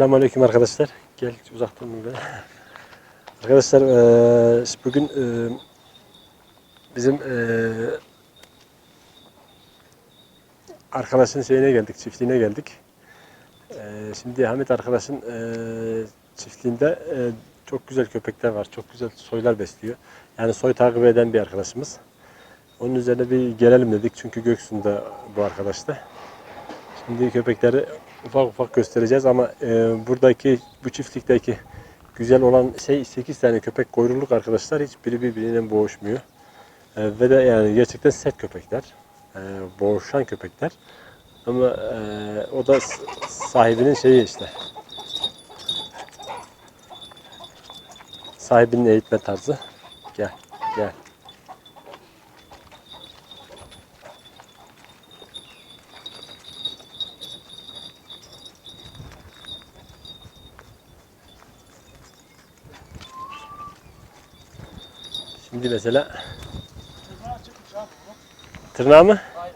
Selamünaleyküm arkadaşlar. Gel uzaktan böyle. Arkadaşlar eee, bugün eee, bizim eee arkadaşın şeyine geldik, çiftliğine geldik. Eee, şimdi Hamit arkadaşın eee, çiftliğinde eee, çok güzel köpekler var, çok güzel soylar besliyor. Yani soy takip eden bir arkadaşımız. Onun üzerine bir gelelim dedik çünkü Göksu'nda bu arkadaşta. Şimdi köpekleri ufak ufak göstereceğiz ama e, buradaki bu çiftlikteki güzel olan şey 8 tane köpek kuyruluk arkadaşlar hiçbiri birbiriyle boğuşmuyor. E, ve de yani gerçekten sert köpekler. E, boğuşan köpekler. Ama e, o da sahibinin şeyi işte. Sahibinin eğitme tarzı. Gel, gel. Şimdi mesela tırnağı mı? Aynen.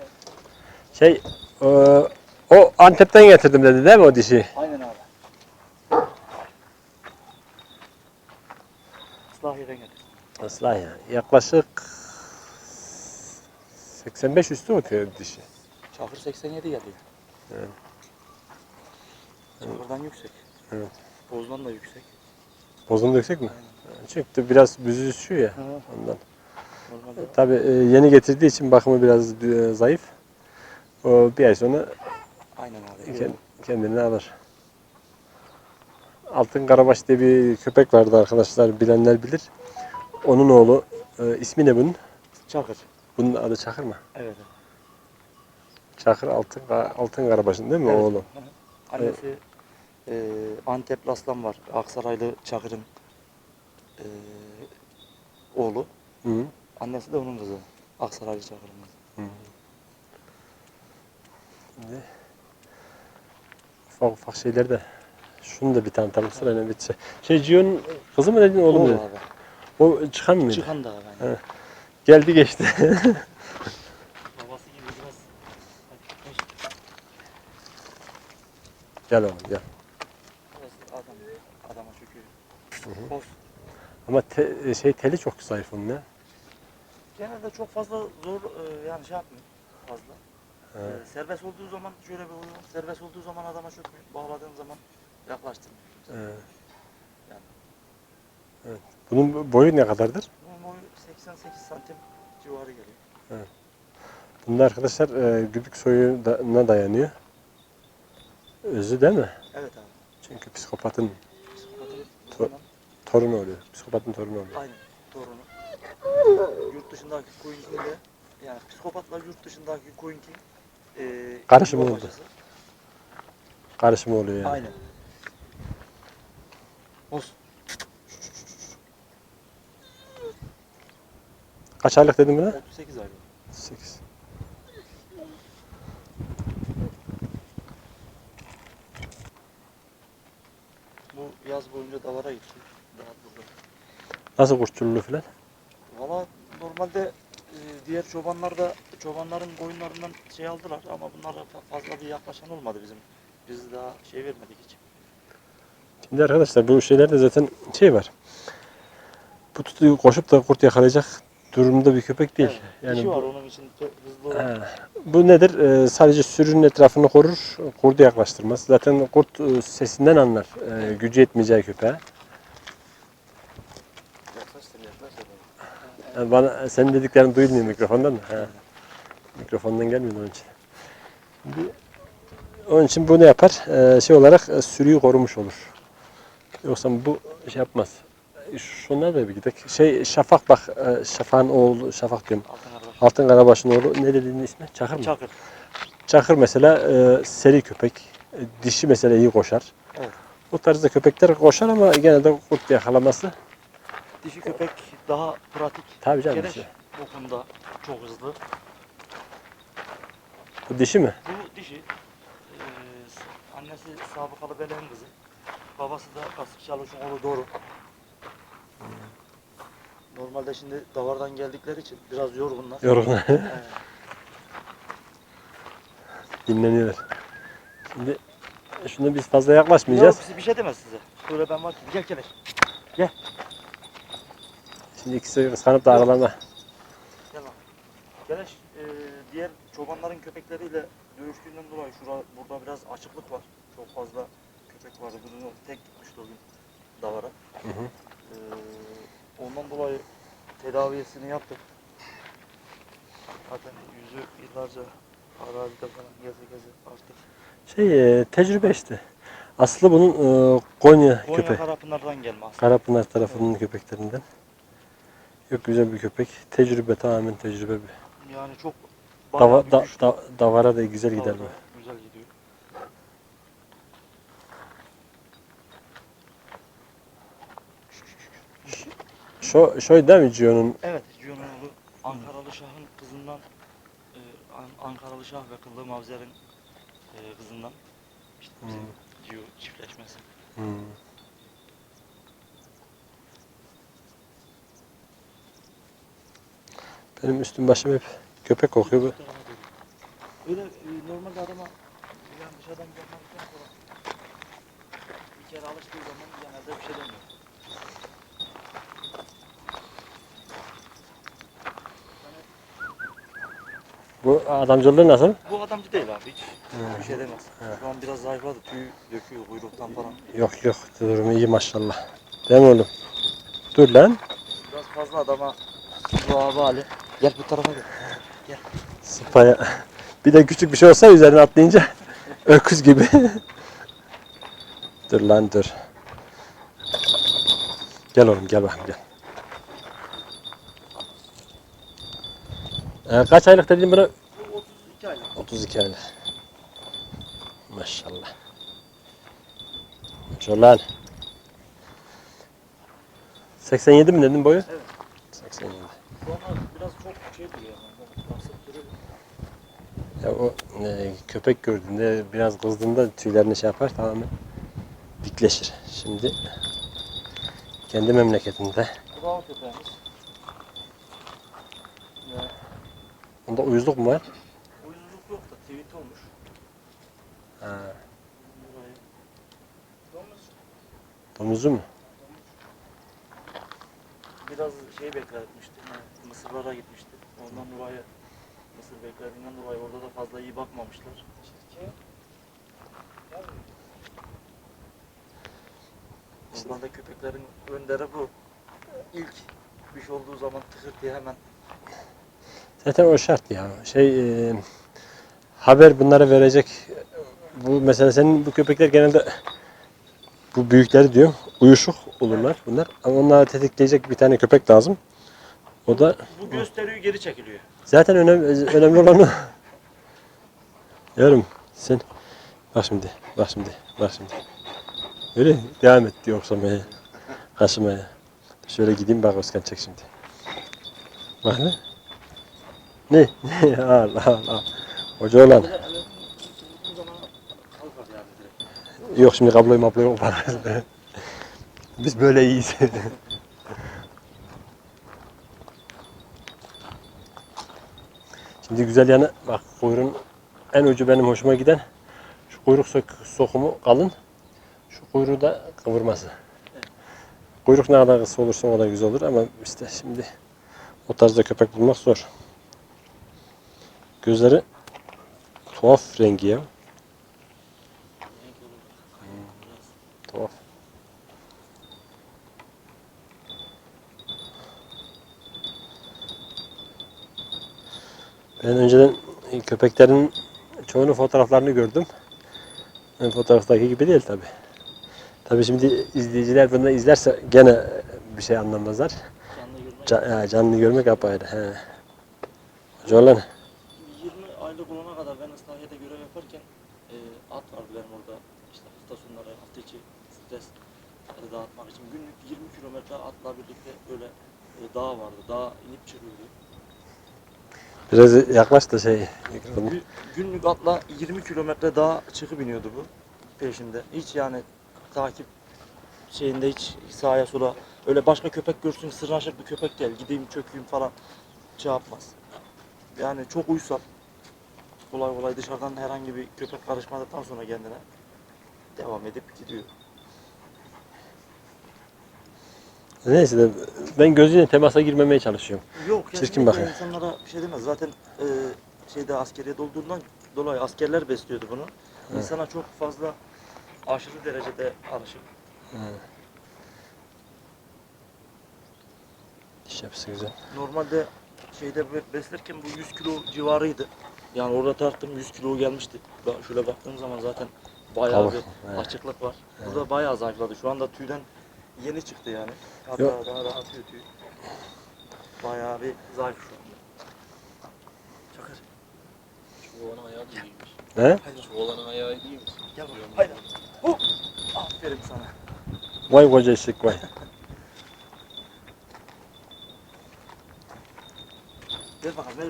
Şey o, o Antep'ten getirdim dedi değil mi o dişi? Aynen abi. Islahiye'den getirdim. Ya? Yaklaşık 85 üstü o tüy dişi. Çakır 87 geldi. Evet. Çakırdan yüksek. Evet. Bozdan da yüksek. Bozun da yüksek mi? Çünkü biraz büzüşüyor ya Hı. ondan. Normalde Tabii e, yeni getirdiği için bakımı biraz e, zayıf. O bir ay sonra aynen abi. kend- kendini alır. Altın Karabaş diye bir köpek vardı arkadaşlar bilenler bilir. Onun oğlu e, ismi ne bunun? Çakır. Bunun adı Çakır mı? Evet. Çakır Altın Altın Karabaş'ın değil mi Evet. oğlu? Annesi e, Antepli aslan var. Aksaraylı Çakır'ın e, oğlu. Hı -hı. Annesi de onun kızı. Aksaraylı Çakır'ın kızı. Şimdi ufak ufak şeyler de şunu da bir tanıtalım sırayla bitse. Şey Gio'nun kızı mı dedin oğlum Oğlu dedin? abi. O çıkan mıydı? Çıkan da abi. Evet. Geldi geçti. Babası gibi biraz gel oğlum gel. Biraz adam, adama Boz. Ama te- şey teli çok zayıf onun ya. Genelde çok fazla zor e, yani şey yapmıyor fazla. Evet. E, serbest olduğu zaman şöyle bir oluyor. Serbest olduğu zaman adama çökmüyor. Bağladığın zaman yaklaştırmıyor. Evet. Yani. Evet. Bunun boyu ne kadardır? Bunun boyu 88 santim civarı geliyor. Bunda arkadaşlar e, güdük soyuna dayanıyor. Özü değil mi? Evet abi. Çünkü psikopatın Psikopatın torunu oluyor. Psikopatın torunu oluyor. aynı torunu. Yurt dışındaki Queen'in de yani psikopatla yurt dışındaki Queen'in e, Karışımı oldu. bacısı. Karışımı oluyor yani. Aynen. Boz. Kaç aylık dedim buna? 38 aylık. 8. Bu yaz boyunca davara gitti. Nasıl kuşçuluğu falan? Valla normalde e, diğer çobanlar da çobanların koyunlarından şey aldılar ama bunlara fa- fazla bir yaklaşan olmadı bizim. Biz daha şey vermedik hiç. Şimdi arkadaşlar bu şeylerde zaten şey var. Bu tutuyu koşup da kurt yakalayacak durumda bir köpek değil. Evet, Yani dişi bu, var onun için hızlı. He. bu nedir? Ee, sadece sürünün etrafını korur, kurdu yaklaştırmaz. Zaten kurt e, sesinden anlar e, gücü yetmeyeceği köpeğe. Yani bana senin dediklerin duyulmuyor mikrofondan mı? He. Mikrofondan gelmiyor onun için. Şimdi, onun için bu ne yapar? Ee, şey olarak e, sürüyü korumuş olur. Yoksa bu şey yapmaz. E, Şunlar da bir gidelim. Şey Şafak bak, e, Şafak'ın oğlu, Şafak diyorum. Altın araba. Altın Karabaş'ın oğlu ne dediğin ismi? Çakır mı? Çakır. Çakır mesela e, seri köpek. E, dişi mesela iyi koşar. Evet. Bu tarzda köpekler koşar ama genelde kurt yakalaması. Dişi köpek daha pratik. Tabii canım Geleş dişi. bu konuda çok hızlı. Bu dişi mi? Bu dişi. Ee, annesi sabıkalı belen kızı. Babası da Kasıp Çalış'ın oğlu Doğru. Normalde şimdi davardan geldikleri için biraz yorgunlar. Yorgun. Ee, Dinleniyorlar. Şimdi Şunu biz fazla yaklaşmayacağız. Yok, bir şey demez size. Böyle ben var ki gel Keleş. Şimdi ikisi kıskanıp da aralarına. Gel lan. Keleş e, diğer çobanların köpekleriyle dövüştüğünden dolayı şura, burada biraz açıklık var. Çok fazla köpek vardı. Bunu tek gitmişti o gün davara. Hı hı. E, ondan dolayı tedavisini yaptık. Zaten yüzü yıllarca arazide falan geze geze artık. Şey e, tecrübe işte. Aslı bunun e, Konya, Konya köpeği. Karapınar'dan gelme aslında. Karapınar tarafının köpeklerinden. Yok güzel bir köpek. Tecrübe tamamen tecrübe bir. Yani çok bayağı Dava, da, güçlü. da- davara da güzel gider bu. Güzel gidiyor. Şu, şu değil mi Gio'nun? Evet, Cio'nun oğlu Ankaralı Şah'ın kızından e, An- Ankaralı Şah ve Kıllı Mavzer'in e, kızından işte bizim Cio çiftleşmesi. Hmm. Benim üstüm başım hep köpek kokuyor bu. Öyle e, normalde adama yani dışarıdan bakmaktan sonra bir kere alıştığı zaman genelde bir şey demiyor. Bu adamcılığı nasıl? Bu adamcı değil abi hiç Hı. bir şey demez. Şu an biraz zayıfladı, tüy döküyor kuyruktan falan. Yok yok durumu iyi maşallah. Değil mi oğlum? Dur lan. Biraz fazla adama bu abi hali. Gel bu tarafa gel. Sıpaya. Bir de küçük bir şey olsa üzerine atlayınca öküz gibi. dur lan dur. Gel oğlum gel bakayım gel. Ee, kaç aylık dedin buna? Bu 32 aylık. 32 aylık. Maşallah. Maşallah. 87 mi dedin boyu? Evet. 87. Biraz çok şey. Basıp duruyor. Ya o e, köpek gördüğünde biraz kızdığında tüylerini şey yapar tamamen dikleşir. Şimdi kendi memleketinde. Av köpeğimiz. Ya, Onda uyuzluk mu var? uyuzluk yok da tweet olmuş. Ha, Burayı. Domuz. domuzcu mu? Biraz şey bekletmişti. Mısırlara gitmişti. Ondan dolayı Mısır beklediğinden dolayı orada da fazla iyi bakmamışlar. Normalde köpeklerin önderi bu. İlk bir şey olduğu zaman tıkır diye hemen Zaten o şart ya. Şey e, haber bunlara verecek. Bu mesela senin bu köpekler genelde bu büyükleri diyor uyuşuk olurlar bunlar. Ama onları tetikleyecek bir tane köpek lazım. O da bu gösteriyor geri çekiliyor. Zaten önemli, önemli olan o. Yavrum sen bak şimdi, bak şimdi, bak şimdi. Öyle devam et diyor oksamaya, kaşımaya. Şöyle gideyim bak Özkan çek şimdi. Bak ne? Ne? Al al al. Hoca olan. Yok şimdi kabloyu mabloyu. Biz böyle iyiyiz. Şimdi güzel yanı bak kuyruğun en ucu benim hoşuma giden şu kuyruk sokumu kalın. Şu kuyruğu da kıvırması. Kuyruk ne kadar kısa olursa o kadar güzel olur ama işte şimdi o tarzda köpek bulmak zor. Gözleri tuhaf rengi ya. Renk olur. Biraz. Tuhaf. Ben önceden köpeklerin çoğunun fotoğraflarını gördüm. Yani fotoğraftaki gibi değil tabi. Tabi şimdi izleyiciler bunu izlerse gene bir şey anlamazlar. Canlı görmek. Ca- ya canlı görmek apayrı. He. Hoca olan 20 aylık olana kadar ben ıslahiyede görev yaparken e, at vardı benim orada. İşte hafta sonları, hafta içi stres e, dağıtmak için günlük 20 kilometre atla birlikte böyle e, dağ vardı. Dağ inip çıkıyordu. Biraz yaklaş da şey Günlük atla 20 kilometre dağ çıkıp iniyordu bu peşinde. Hiç yani takip şeyinde hiç sağa sola öyle başka köpek görsün sırnaşık bir köpek gel gideyim çökeyim falan şey yapmaz. Yani çok uysal. Kolay kolay dışarıdan herhangi bir köpek karışmadıktan sonra kendine devam edip gidiyor. Neyse de ben gözüyle temasa girmemeye çalışıyorum. Yok Çirkin kesinlikle bakıyor. insanlara bir şey demez. Zaten e, şeyde askeriyede olduğundan dolayı askerler besliyordu bunu. İnsana çok fazla aşırı derecede alışık. İş yapısı güzel. Normalde şeyde be- beslerken bu 100 kilo civarıydı. Yani orada tarttım 100 kilo gelmişti. Şöyle baktığım zaman zaten bayağı Tavuk, bir evet. açıklık var. Burada bayağı zayıfladı. Şu anda tüyden yeni çıktı yani. Hatta Yok. daha da atıyor tüy. Bayağı bir zayıf şu anda. Çakır. Şu oğlanın ayağı da iyiymiş. He? Şu oğlanın ayağı iyiymiş. Gel bakalım. Haydi. Hop. Aferin sana. Vay koca eşek vay. Ver bakalım ver.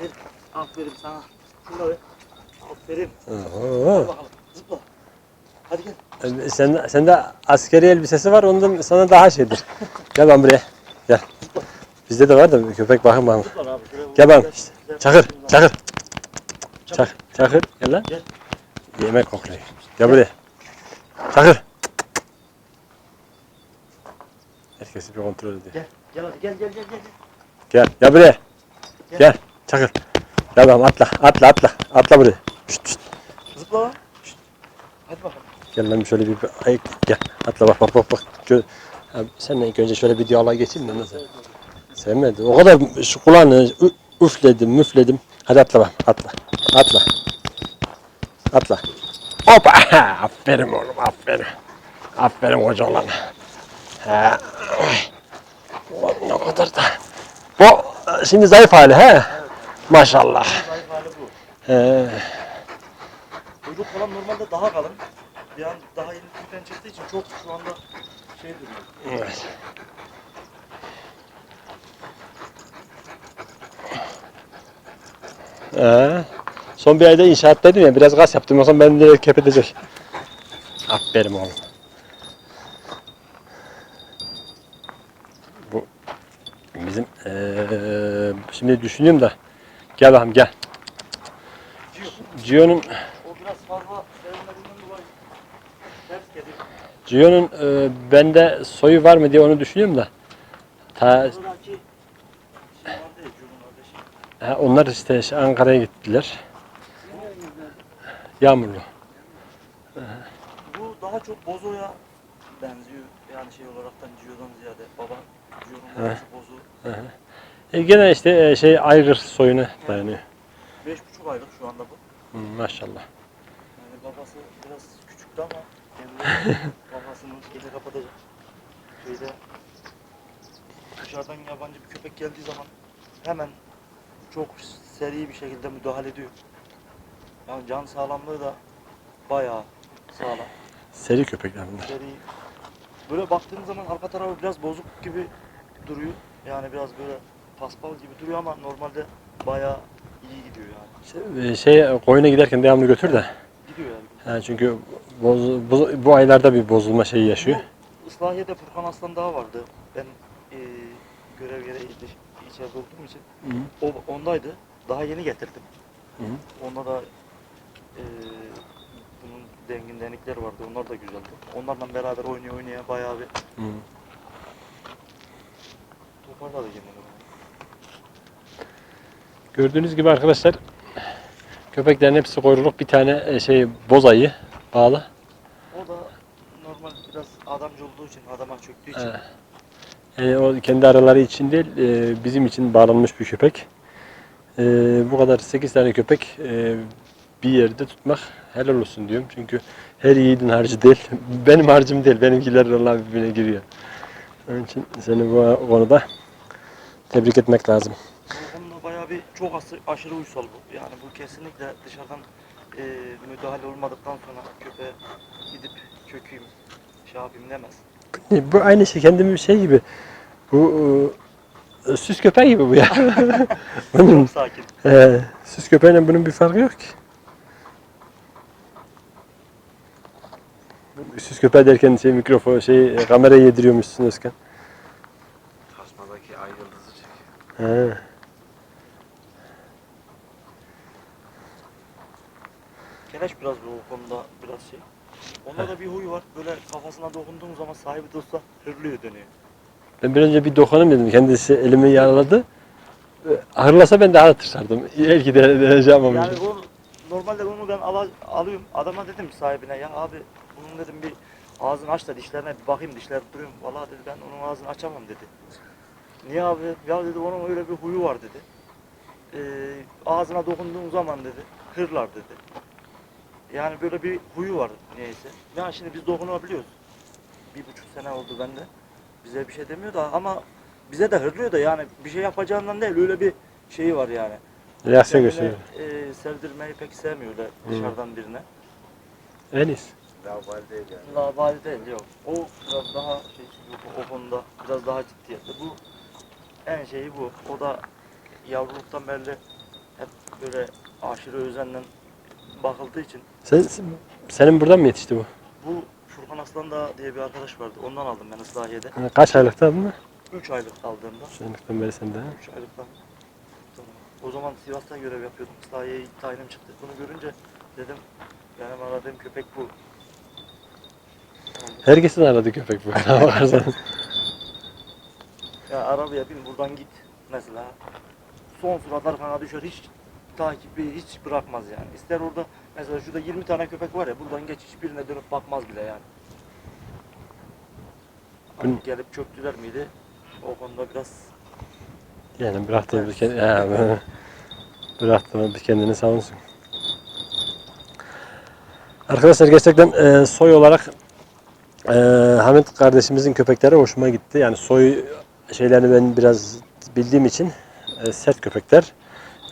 Ver. Aferin sana. Ver. Aferin. Oho. Hadi bakalım. Hadi gel. Sen, sende askeri elbisesi var ondan sana daha şeydir. Gel lan buraya. Gel. Bizde de var da köpek bakın bakın. Zıpla abi. Şuraya Gel işte. Gel. Çakır, çakır, Çakır. çakır. Gel lan. Gel. Yemek kokluyor. Gel buraya. Çakır. Herkesi bir kontrol ediyor. Gel. Gel hadi gel gel gel gel. Gel, gel buraya. Gel. Gel, çakır. Gel bakalım atla, atla, atla. Atla buraya. Şşt, şşt. Zıpla lan. Şşt. Hadi bakalım. Gel lan şöyle bir bir ayık. Gel. Atla bak bak bak bak. Gö ha, sen ilk önce şöyle bir diyaloğa geçeyim de nasıl? Sevmedi. O kadar şu kulağını üfledim, müfledim. Hadi atla bak. Atla. Atla. Atla. Hoppa. Aferin oğlum, aferin. Aferin koca oğlan. Ha. Ne kadar da. Bu şimdi zayıf hali he? Maşallah. Zayıf hali bu. He. Kuyruk falan normalde daha kalın. Bir an daha yeni tüyden çıktığı için çok şu anda şey duruyor. Evet. Ee, son bir ayda inşaattaydım ya biraz gaz yaptım yoksa ben de kepedecek. Aferin oğlum. Bu bizim eee şimdi düşünüyorum da gel bakalım gel. Gio'nun O biraz fazla sevilmediğinden dolayı ters geliyor. Gio'nun eee, bende soyu var mı diye onu düşünüyorum da. Ta. Ha, onlar işte şey, Ankara'ya gittiler. Yağmurlu. Bu daha çok Bozo'ya benziyor. Yani şey olaraktan Gio'dan ziyade. Baba Gio'nun babası Bozo. E, gene işte e, şey aygır soyuna dayanıyor. 5,5 aylık şu anda bu. Hı, maşallah. Yani babası biraz küçüktü ama babasının yeni kapatacak. Şeyde dışarıdan yabancı bir köpek geldiği zaman hemen çok seri bir şekilde müdahale ediyor. Yani can sağlamlığı da bayağı sağlam. Seri köpekler bunlar. Seri. Böyle baktığın zaman arka tarafı biraz bozuk gibi duruyor. Yani biraz böyle paspal gibi duruyor ama normalde bayağı iyi gidiyor yani. İşte, e, şey koyuna giderken devamlı götür de. Gidiyor yani. Ha, çünkü boz, bu, bu aylarda bir bozulma şeyi yaşıyor. Islahiye'de Furkan Aslan Dağı vardı. Ben eee görev gereği iç- içeride olduğum için. O ondaydı. Daha yeni getirdim. Hı hı. Onda da eee bunun dengin denikleri vardı. Onlar da güzeldi. Onlarla beraber oynaya oynaya bayağı bir Hı. toparladı kendini. Gördüğünüz gibi arkadaşlar köpeklerin hepsi kuyruluk bir tane e, şey boz ayı bağlı. O da normal biraz adamcı olduğu için, adama çöktüğü için. He. Yani o kendi araları için değil, e, bizim için bağlanmış bir köpek. E, bu kadar 8 tane köpek e, bir yerde tutmak helal olsun diyorum. Çünkü her yiğidin harcı değil. Benim harcım değil, benimkiler Allah birbirine giriyor. Onun için seni bu konuda tebrik etmek lazım. Bir çok aşırı uysal bu. Yani bu kesinlikle dışarıdan eee müdahale olmadıktan sonra köpeğe gidip köküyüm, şey yapayım demez. Bu aynı şey kendimi bir şey gibi. Bu e, süs köpeği gibi bu ya. bunun Çok sakin. e, süs köpeğiyle bunun bir farkı yok ki. Süs köpeği derken şey mikrofon şey e, kamerayı yediriyormuşsun Özkan. Tasmadaki ay yıldızı çekiyor. He. Keleş biraz bu konuda biraz şey. Onda da bir huy var. Böyle kafasına dokunduğum zaman sahibi dostsa hırlıyor dönüyor. Ben bir önce bir dokunayım dedim. Kendisi elimi yaraladı. Ee, Hırlasa ben daha tırsardım. Belki de deneyeceğim ama. Yani o, normalde onu ben ala, alıyorum. Adama dedim sahibine ya abi bunun dedim bir ağzını aç da dişlerine bir bakayım dişler duruyor mu? Valla dedi ben onun ağzını açamam dedi. Niye abi? Ya dedi onun öyle bir huyu var dedi. Ee, ağzına dokunduğun zaman dedi hırlar dedi. Yani böyle bir huyu var niyeyse. Ya şimdi biz dokunabiliyoruz. Bir buçuk sene oldu bende. Bize bir şey demiyor da ama bize de hırlıyor da yani bir şey yapacağından değil öyle bir şeyi var yani. Reaksiyon Kendine, gösteriyor. e, sevdirmeyi pek sevmiyor öyle dışarıdan birine. En iyisi. Lavabali değil yani. Labali değil yok. O biraz daha şey o, o konuda biraz daha ciddiyetli. Bu en şeyi bu. O da yavruluktan beri hep böyle aşırı özenle bakıldığı için Sen, senin buradan mı yetişti bu? bu Furkan Aslan da diye bir arkadaş vardı. Ondan aldım ben Islahiye'de. Ha, Kaç aylıkta aldın mı? 3 aylık aldığımda. Aylıktan beri sende. ha? 3 aylıktan. Tamam. O zaman Sivas'ta görev yapıyordum. Islahiye'ye ilk tayinim çıktı. Bunu görünce dedim benim aradığım köpek bu. Herkesin aradığı köpek bu. Bakarsan. Ya arabaya bin buradan git mesela. Son surat arkana düşer hiç takibi hiç bırakmaz yani. İster orada mesela şurada 20 tane köpek var ya buradan geç hiçbirine dönüp bakmaz bile yani. Hani Bu- gelip çöktüler miydi? O konuda biraz Yani bıraktığını bir kendini, ha, bıraktığını bir kendini savunsun. Arkadaşlar gerçekten e, soy olarak e, Hamit kardeşimizin köpekleri hoşuma gitti. Yani soy şeylerini ben biraz bildiğim için e, sert köpekler.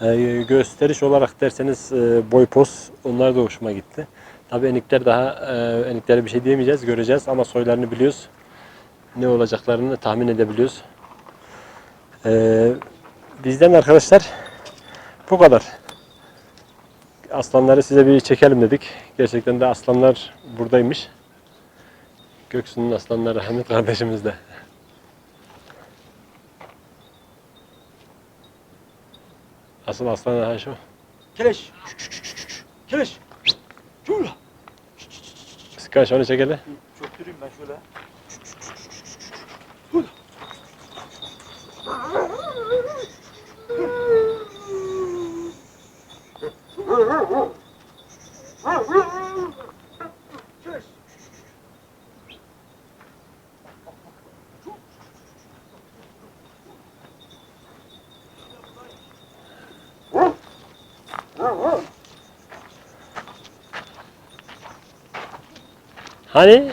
E, gösteriş olarak derseniz e, boy poz onlar da hoşuma gitti. Tabii enikler daha e, eniklere bir şey diyemeyeceğiz, göreceğiz ama soylarını biliyoruz. Ne olacaklarını tahmin edebiliyoruz. E, bizden arkadaşlar bu kadar. Aslanları size bir çekelim dedik. Gerçekten de aslanlar buradaymış. Göksu'nun aslanları Hamit kardeşimiz de. Asıl aslan ha şu. Keleş! Keleş! Şöyle! Sıkar şunu çekelim. Bir Çöktüreyim ben şöyle. Hani?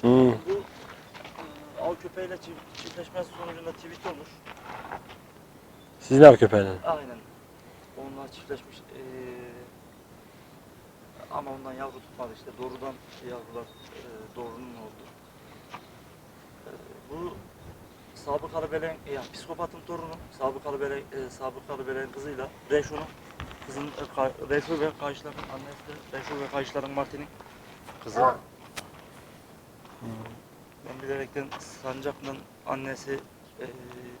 Hmm. Bu e, av köpeğiyle çift, çiftleşmesi sonucunda tweet olmuş. Siz ne yapıyor köpeğine? Aynen. Onlar çiftleşmiş. Ee, ama ondan yavru tutmadı işte. Doğrudan yavrular e, doğrunun oldu. Ee, bu sabıkalı belen, yani psikopatın torunu, sabıkalı belen, e, sabıkalı belen kızıyla Reşo'nun kızın e, Reşo ve kayışların annesi de Reşo ve kayışların Martin'in kızı. Ben bilerekten Sancak'ın annesi e,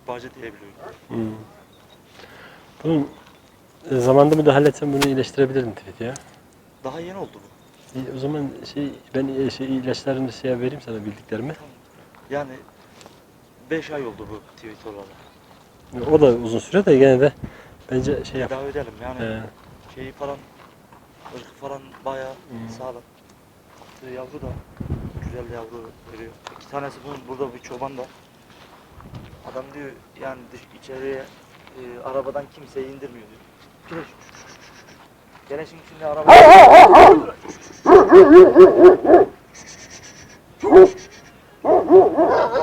bacı diyebiliyorum. Hmm. Bunun e, zamanda müdahale etsem bunu iyileştirebilirim tweet ya. Daha yeni oldu bu. İyi, O zaman şey ben e, şey ilaçlarını şey vereyim sana bildiklerimi. Yani 5 ay oldu bu tweet olalı. O da uzun süre de gene de bence şey yap. Tedavi edelim yani Ee, şeyi falan ırkı falan bayağı Hmm. sağlam. Attığı yavru da güzel yavru veriyor. İki tanesi bunun burada bir çoban da. Adam diyor yani dış, içeriye e, arabadan kimseyi indirmiyor diyor. Kireç. Gene şimdi şimdi araba.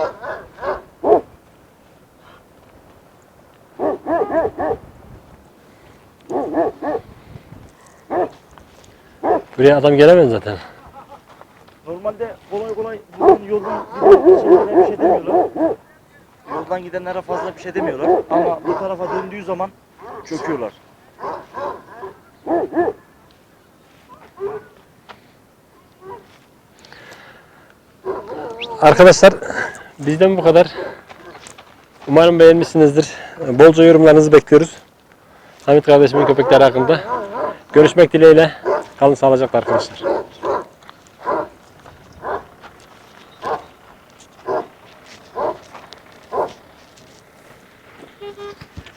buraya adam gelemez zaten. Normalde kolay kolay buradan yoldan giden şeylere bir şey demiyorlar. Yoldan gidenlere fazla bir şey demiyorlar. Ama bu tarafa döndüğü zaman çöküyorlar. Arkadaşlar bizden bu kadar. Umarım beğenmişsinizdir. Bolca yorumlarınızı bekliyoruz. Hamit kardeşimin köpekleri hakkında. Görüşmek dileğiyle. Kalın sağlıcakla arkadaşlar.